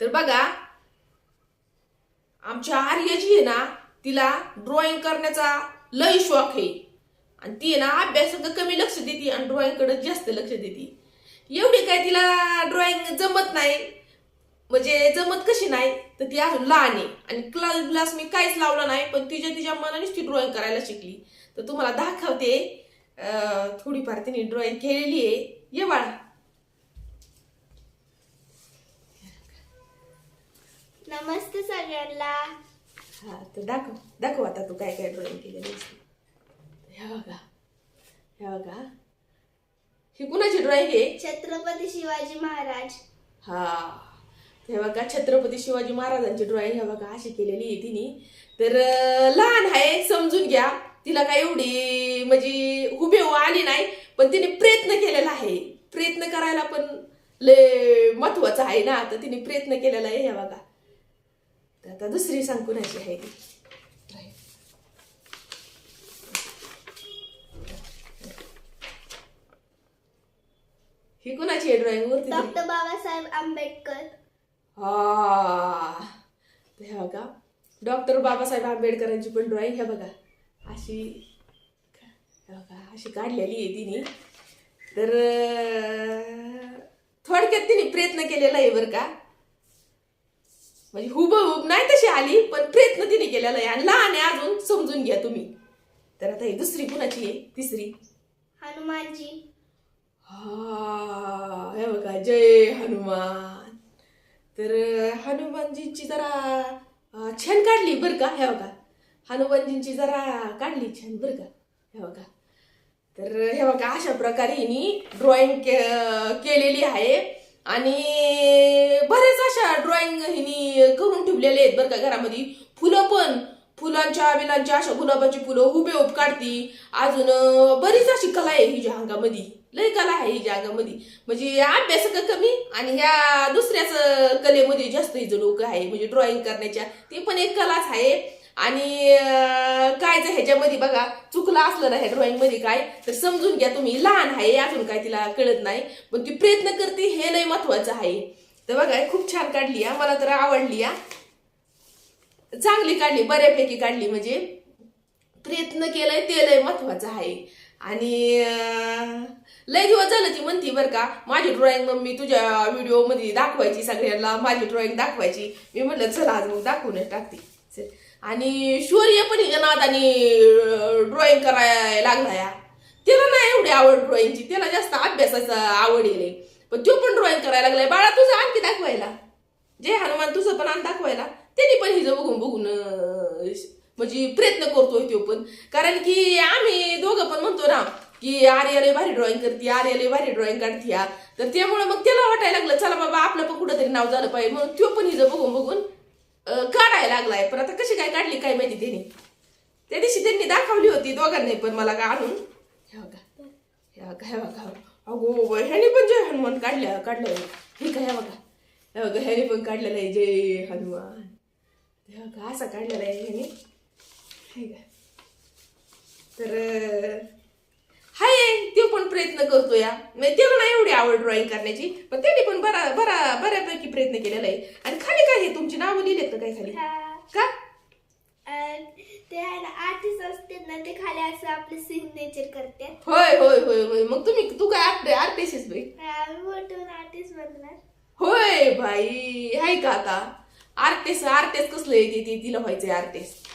तर बघा आमच्या आर्य जी आहे ना तिला ड्रॉइंग करण्याचा लय शौक आहे. आणि ती आहे ना अभ्यासात कमी लक्ष देते आणि ड्रॉइंगकडे जास्त लक्ष देते. एवढी काय तिला ड्रॉइंग जमत नाही. म्हणजे जमत कशी नाही तर ती अजून लहान आहे. आणि क्लास ग्लास मी काहीच लावला नाही पण तिच्या तिच्या मनानेच ती ड्रॉइंग करायला शिकली. तर तुम्हाला दाखवते थोडीफार तिने ड्रॉइंग केलेली आहे. ये बाळा. नमस्ते सगळ्यांना. हा तर दाखव दाखव आता तू काय काय ड्रॉइंग केलेली आहेस. ते. हे बघा हे बघा. ही कुणाची ड्रॉइंग आहे? छत्रपती शिवाजी महाराज. हा हे बघा छत्रपती शिवाजी महाराजांची ड्रॉइंग हे बघा अशी केलेली आहे तिने. तर लहान आहे समजून घ्या. तिला काय एवढी म्हणजे हुबेहू आली नाही पण तिने प्रयत्न केलेला आहे. प्रयत्न करायला पण लय महत्वाचं आहे ना तर तिने प्रयत्न केलेला आहे हे बघा. तर आता दुसरी सांग कुणाची आहे ती. ही कुणाची आहे ड्रॉइंग वरती? डॉक्टर बाबासाहेब आंबेडकर हा हे बघा डॉक्टर बाबासाहेब आंबेडकरांची पण ड्रॉइंग हे बघा अशी बघा अशी काढलेली आहे तिने तर थोडक्यात तिने प्रयत्न केलेला आहे बरं का म्हणजे हुबहूब नाही तशी आली पण प्रयत्न तिने केलेला आहे. आणि लहान आहे अजून समजून घ्या तुम्ही. तर आता ही दुसरी कुणाची आहे? तिसरी. हनुमानजी. हा हे बघा जय हनुमान. तर हनुमानजींची जरा छान काढली बरं का हे बघा. हनुमानजींची जरा काढली छान बरं का हे बघा. तर हे बघा अशा प्रकारे हिनी ड्रॉइंग केलेली आहे. आणि बरेच अशा ड्रॉइंग हिनी करून ठेवलेले आहेत बरं का घरामध्ये. फुलं पण फुलांच्या बिलांच्या अशा गुलाबाची फुलं हुबे उब काढती. अजून बरीच अशी कला आहे हिच्या अंगामध्ये. लय कला आहे हिच्या अंगामध्ये. म्हणजे अभ्यास का कमी आणि ह्या दुसऱ्याच कलेमध्ये जास्त हिचं लोक आहे. म्हणजे ड्रॉइंग करण्याच्या ती पण एक कलाच आहे. आणि काय जर ह्याच्यामध्ये बघा चुकलं असलं ना ह्या ड्रॉइंगमध्ये काय तर समजून घ्या तुम्ही. लहान आहे अजून काय तिला कळत नाही. पण ती प्रयत्न करते हे लय महत्वाचं आहे. तर बघा खूप छान काढली हा. मला तर आवडली या चांगली काढली बऱ्यापैकी काढली. म्हणजे प्रयत्न केलाय ते लय महत्वाचं आहे. आणि लय दिवस झालं ती म्हणती बरं का माझी ड्रॉइंग मम्मी तुझ्या व्हिडिओमध्ये दाखवायची सगळ्यांना माझी ड्रॉइंग दाखवायची. मी म्हटलं चला आज मग दाखवूनच टाकते. आणि शौर्य पण हिच्या आणि ड्रॉइंग करायला लागला या त्याला नाही एवढी आवड ड्रॉइंगची त्याला जास्त अभ्यासाचा आवड येईल पण तो पण ड्रॉइंग करायला लागलाय. बाळा तुझं आणखी दाखवायला. जय हनुमान तुझं पण आण दाखवायला. त्यांनी पण हिजं बघून बघून म्हणजे प्रयत्न करतोय तो पण. कारण की आम्ही दोघं पण म्हणतो ना की आर्याला भारी ड्रॉइंग करते आर्याला भारी ड्रॉइंग काढते तर त्यामुळे मग त्याला वाटायला लागलं चला बाबा आपलं पण कुठंतरी नाव झालं पाहिजे. म्हणून तो पण हिजं बघून बघून काढायला लागलाय. पण आता कशी काय काढली काय माहिती त्याने. त्या दिवशी त्यांनी दाखवली होती दोघांनी पण मला का आणून. हे बघा. हे बघा हे बघा. अगो ह्याने पण जय हनुमान काढल्या काढलं हे काय हे बघा. हे बघा ह्याने पण काढलेलं आहे. जय हनुमान. हे बघा असा काढलेला आहे ह्याने. हे का तर हाय तो पण प्रयत्न करतो या म्हणजे त्याला नाही एवढी आवड ड्रॉइंग करण्याची पण त्याने पण बरा बरा बऱ्यापैकी प्रयत्न केलेला आहे. आणि खाली काय आहे? तुमची नावं लिहिलेत का काय खाली? हा. का? ते आहे ना आर्टिस्ट असते ना ते खाली असं आपले सिग्नेचर करते. होय होय होय होय. मग तुम्ही तू काय आर्ट आर्टिस्ट बाई? आम्ही मोठून आर्टिस्ट बनणार. होय बाई. हाय का आता? आर्टिस्ट आर्टिस्ट कसलं येते ते तिला व्हायचंय आर्टिस्ट.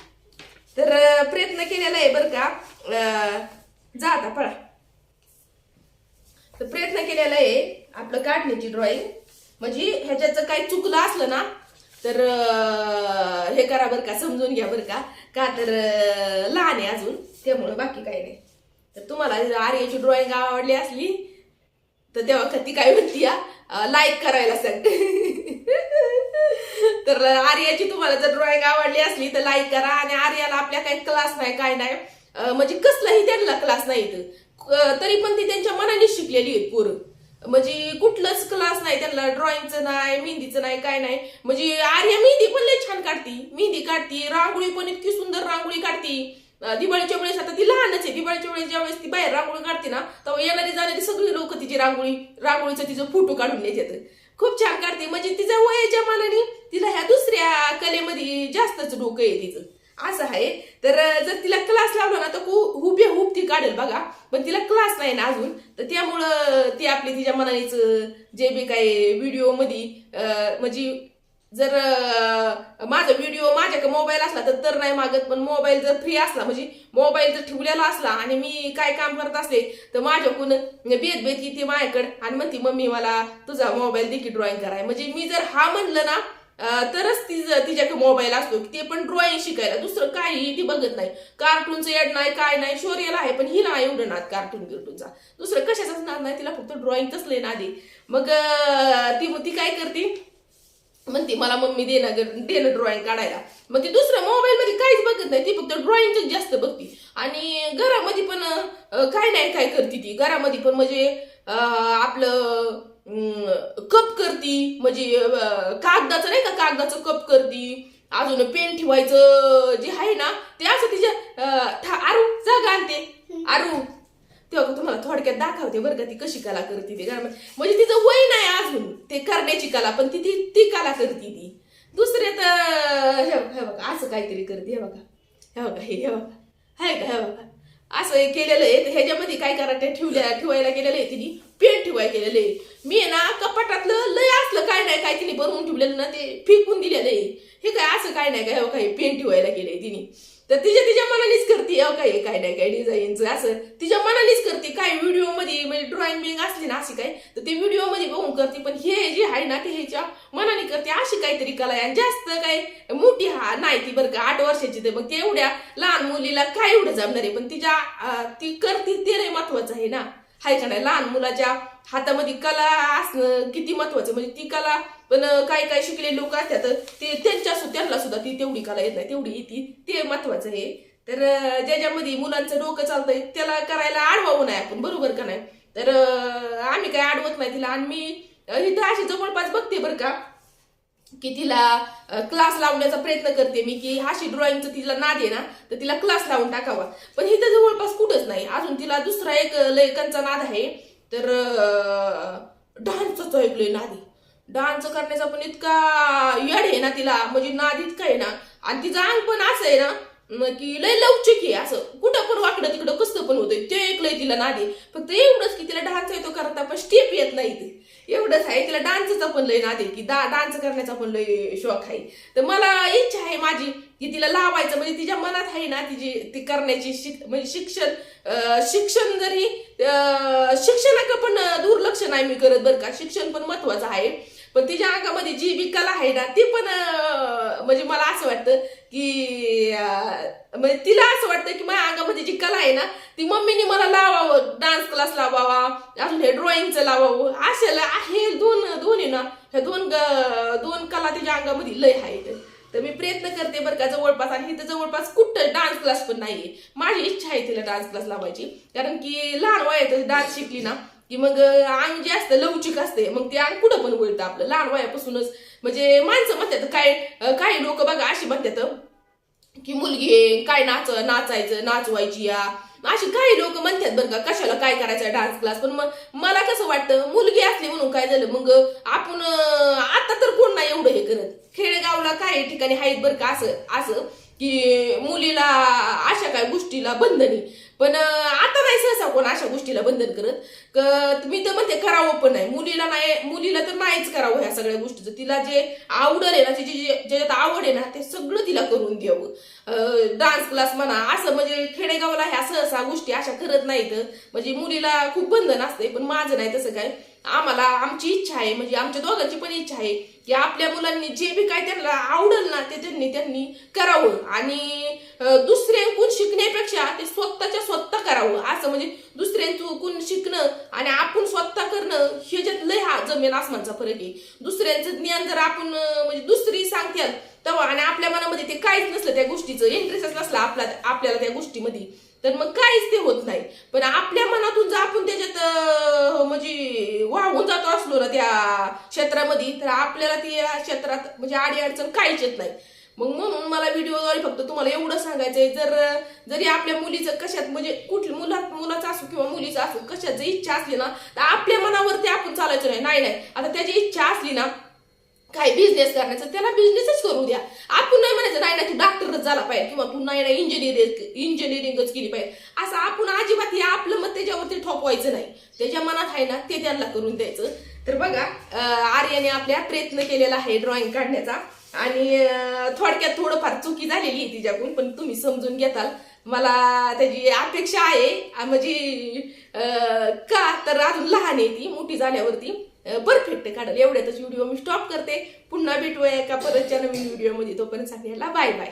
तर प्रयत्न केलेला आहे बरं का. अं, जा आता पळा. तर प्रयत्न केलेला आहे आपलं काढण्याची ड्रॉइंग म्हणजे ह्याच्यात जर काही चुकलं असलं ना तर अं, हे करा बरं का समजून घ्या बरं का. का तर लहान आहे अजून त्यामुळं बाकी काही नाही. तर तुम्हाला आर्याची ड्रॉइंग आवडली असली तर तेव्हा ती काय म्हणती लाईक करायला सांग. तर आर्याची तुम्हाला जर ड्रॉइंग आवडली असली तर लाईक करा. आणि आर्याला आपल्या काही क्लास नाही काय नाही. म्हणजे कसलाही त्यांना क्लास नाही इथं. तरी पण ती त्यांच्या मनाने शिकलेली आहेत पोरं. म्हणजे कुठलंच क्लास नाही त्यांना ड्रॉइंगचं नाही मेहंदीचं नाही काय नाही. म्हणजे आर्या मेहंदी पण लय छान काढती. मेहंदी काढती रांगोळी पण इतकी सुंदर रांगोळी काढती. दिवाळीच्या वेळेस आता ती लहानच आहे. दिवाळीच्या वेळेस ज्या वेळेस ती बाहेर रांगोळी काढते ना तेव्हा येणारी जाणारी सगळी लोक तिची रांगोळी रांगोळीचा तिचं फोटो काढून येतात खूप छान काढते. म्हणजे तिचा वयाच्या मानाने तिला ह्या दुसऱ्या कलेमध्ये जास्तच डोकं आहे तिचं. असं आहे. तर जर तिला क्लास लावला ना तर हु- हुबे हुब ती काढेल बघा. पण तिला क्लास नाही ना अजून. तर त्यामुळं ती आपली तिच्या मनानेच जे बी काही व्हिडिओमध्ये म्हणजे जर माझा व्हिडिओ माझ्याकडे मोबाईल असला तर तर नाही मागत. पण मोबाईल जर फ्री असला म्हणजे मोबाईल जर ठेवलेला असला आणि मी काय काम करत असले तर माझ्याकडून बेत बेत येते माझ्याकडे. आणि म्हणते मम्मी मला तुझा मोबाईल देखील ड्रॉईंग ड्रॉइंग कराय म्हणजे मी जर हा म्हणलं ना तरच तिचं तिच्याकडे मोबाईल असतो ते पण ड्रॉइंग शिकायला. दुसरं काही ती बघत नाही. कार्टूनचं एड नाही काय नाही शौर्याला आहे पण हिला नाही एवढं नाद कार्टून बिर्टूनचा दुसरं कशाचाच नाद नाही तिला फक्त ड्रॉइंगच लय नादी मग ती ती काय करते? म्हणते मला मम्मी देणं देणं ड्रॉईंग ड्रॉइंग काढायला. मग ती दुसरं मोबाईलमध्ये काहीच बघत नाही ती फक्त ड्रॉइंगच जास्त बघते. आणि घरामध्ये पण काय नाही काय करते ती. घरामध्ये पण म्हणजे आपलं कप करती. म्हणजे कागदाचं नाही का कागदाचं कप करती. अजून पेन ठेवायचं जे आहे ना ते असं तिच्या आरू जागा आणते. आरू. तेव्हा तुम्हाला थोडक्यात दाखवते बरं का ती कशी कला करते ते. म्हणजे तिचं वय नाही अजून ते करण्याची कला पण ती ती ती कला करते ती. दुसरे तर हे बघा हे बघा असं काहीतरी करते हे बघा. हे बघा हे हे बघा. हाय का हे बघा. असं हे केलेलं आहे. तर ह्याच्यामध्ये काय करा ते ठेवल्या ठेवायला गेलेलं आहे तिने. पेन ठेवायला गेलेलं आहे. मी आहे ना कपाटातलं लय असलं काय नाही काय तिने बनवून ठेवलेलं ना ते फेकून दिलेलं आहे. हे काय असं काय नाही काय काही पेन ठेवायला गेलंय तिने. तर तिच्या तिच्या मनानेच करते अहो काय काय नाही काय डिझाईनचं असं. तिच्या मनानेच करते काय व्हिडिओमध्ये म्हणजे ड्रॉइंग बिंग असली ना अशी काय तर ते व्हिडिओमध्ये बघून करते. पण हे जे आहे ना ते ह्याच्या मनाने करते अशी काहीतरी कला आहे. आणि जास्त काय मोठी हा नाही ती बरं का आठ वर्षाची ते मग ते एवढ्या लहान मुलीला काय एवढं जमणार आहे? पण तिच्या ती करते ते लय महत्वाचं आहे ना. हाय का नाही? लहान मुलाच्या हातामध्ये कला असणं किती महत्वाचं. म्हणजे ती कला पण काही काही शिकले लोक असतात ते त्यांच्या त्यांना सुद्धा ती तेवढी कला येत नाही. तेवढी येते ते महत्वाचं आहे. तर ज्याच्यामध्ये मुलांचं डोकं चालतंय त्याला करायला आडवावं नाही आपण. बरोबर का नाही? तर आम्ही काय आडवत नाही तिला. आणि मी इथं अशी जवळपास बघते बरं का. की तिला क्लास लावण्याचा प्रयत्न करते मी की अशी ड्रॉइंगचं तिला नाद आहे ना तर तिला क्लास लावून टाकावा. पण इथं जवळपास कुठंच नाही. अजून तिला दुसरा एक लयकांचा नाद आहे. तर डान्सचा ऐकलोय नादी डान्स करण्याचा पण इतका यड आहे ना तिला म्हणजे नाद इतका आहे ना. आणि तिचं अंग पण असं आहे ना की लय लवचिक आहे असं. कुठं पण वाकडं तिकडं कसं पण होतंय ते एक लय तिला नादी फक्त एवढंच की तिला डान्स येतो करता पण स्टेप येत नाही ते. एवढंच आहे तिला डान्सचा पण लय नाद की दा डान्स करण्याचा पण लय शौक आहे. तर मला इच्छा आहे माझी की तिला लावायचं म्हणजे तिच्या मनात आहे ना तिची ती करण्याची शिक म्हणजे शिक्षण शिक्षण जरी शिक्षणाकडे पण दुर्लक्ष नाही मी करत बरं का. शिक्षण पण महत्वाचं आहे. पण तिच्या अंगामध्ये जी बी कला आहे ना ती पण म्हणजे मला असं वाटतं की म्हणजे तिला असं वाटतं की माझ्या अंगामध्ये जी कला आहे ना ती मम्मीने मला लावावं डान्स क्लास लावावा अजून हे ड्रॉइंगचं लावावं असेल हे दोन दोन आहे ना ह्या दोन ग- दोन कला तिच्या अंगामध्ये लय आहेत. तर मी प्रयत्न करते बरं का जवळपास आणि इथं जवळपास कुठं डान्स क्लास पण नाहीये. माझी इच्छा आहे तिला डान्स क्लास लावायची. कारण की लहान वयात डान्स शिकली ना की मग अंग जे असतं लवचिक असते मग ते अंग कुठं पण वळतं आपलं. लहान वयापासूनच. म्हणजे माणसं म्हणतात काय काही लोक बघा अशी म्हणतात की मुलगी आहे काय नाच नाचायचं नाचवायची या. अशी काही लोक म्हणतात बरं का कशाला काय करायचं डान्स क्लास पण मग मला कसं वाटतं मुलगी असली म्हणून काय झालं मग आपण आता तर कोण नाही एवढं हे करत. खेडेगावला काही ठिकाणी आहेत बरं का असं असं की मुलीला अशा काय गोष्टीला बंधनी पण आता नाही सहसा कोण अशा गोष्टीला बंधन करत. मी तर म्हणते करावं पण नाही. मुलीला नाही मुलीला तर नाहीच करावं ह्या सगळ्या गोष्टीचं तिला जे आवड आहे ना तिची जे ज्याच्यात आवड आहे ना ते सगळं तिला करून द्यावं. डान्स क्लास म्हणा असं म्हणजे खेडेगावला ह्या सहसा गोष्टी अशा करत नाहीत. म्हणजे मुलीला खूप बंधन असते पण माझं नाही तसं काय. आम्हाला आमची इच्छा आहे म्हणजे आमच्या दोघांची पण इच्छा आहे की आपल्या मुलांनी जे बी काय त्यांना आवडेल ना ते त्यांनी त्यांनी करावं. आणि दुसऱ्या दुसऱ्यांकून शिकण्यापेक्षा ते स्वतःच्या स्वतः करावं. असं म्हणजे दुसऱ्यांकडून शिकणं आणि आपण स्वतः करणं ज्यात लय हा जमीन आसमानचा फरक आहे दुसऱ्यांचं ज्ञान जर आपण म्हणजे दुसरी सांगत्याल तेव्हा आणि आपल्या मनामध्ये ते काहीच नसलं त्या गोष्टीचं इंटरेस्टच नसला आपला आपल्याला त्या गोष्टीमध्ये तर मग काहीच ते होत नाही. पण आपल्या मनातून जर आपण त्याच्यात म्हणजे वाहून जातो असलो ना त्या क्षेत्रामध्ये तर आपल्याला त्या क्षेत्रात म्हणजे आडी अडचण काहीच येत नाही. मग म्हणून मला व्हिडिओद्वारे फक्त तुम्हाला एवढं सांगायचंय जर जरी आपल्या मुलीचं कशात म्हणजे कुठल्या मुला मुलाचं असो किंवा मुलीचं असो कशात जर इच्छा असली ना तर आपल्या मनावरती आपण चालायचं नाही. नाही नाही. आता त्याची इच्छा असली ना काय बिझनेस करण्याचं त्याला बिझनेसच करू द्या. आपण नाही म्हणायचं नाही नाही तू डॉक्टरच झाला पाहिजे किंवा तू नाही नाही इंजिनिअरिंग इंजिनिअरिंगच केली पाहिजे. असं आपण अजिबात हे आपलं मत त्याच्यावरती ठोपवायचं नाही. त्याच्या मनात आहे ना ते त्यांना करून द्यायचं. तर बघा आर्याने आपल्या प्रयत्न केलेला आहे ड्रॉइंग काढण्याचा. आणि थोडक्यात थोडंफार चुकी झालेली आहे तिच्याकडून पण तुम्ही समजून घेताल. मला त्याची अपेक्षा आहे म्हणजे का तर अजून लहान आहे ती मोठी झाल्यावरती परफेक्ट काढाल एवढ्यातच व्हिडिओ मी स्टॉप करते. पुन्हा भेटूया एका परतच्या नवीन व्हिडिओमध्ये तोपर्यंत सांगायला बाय बाय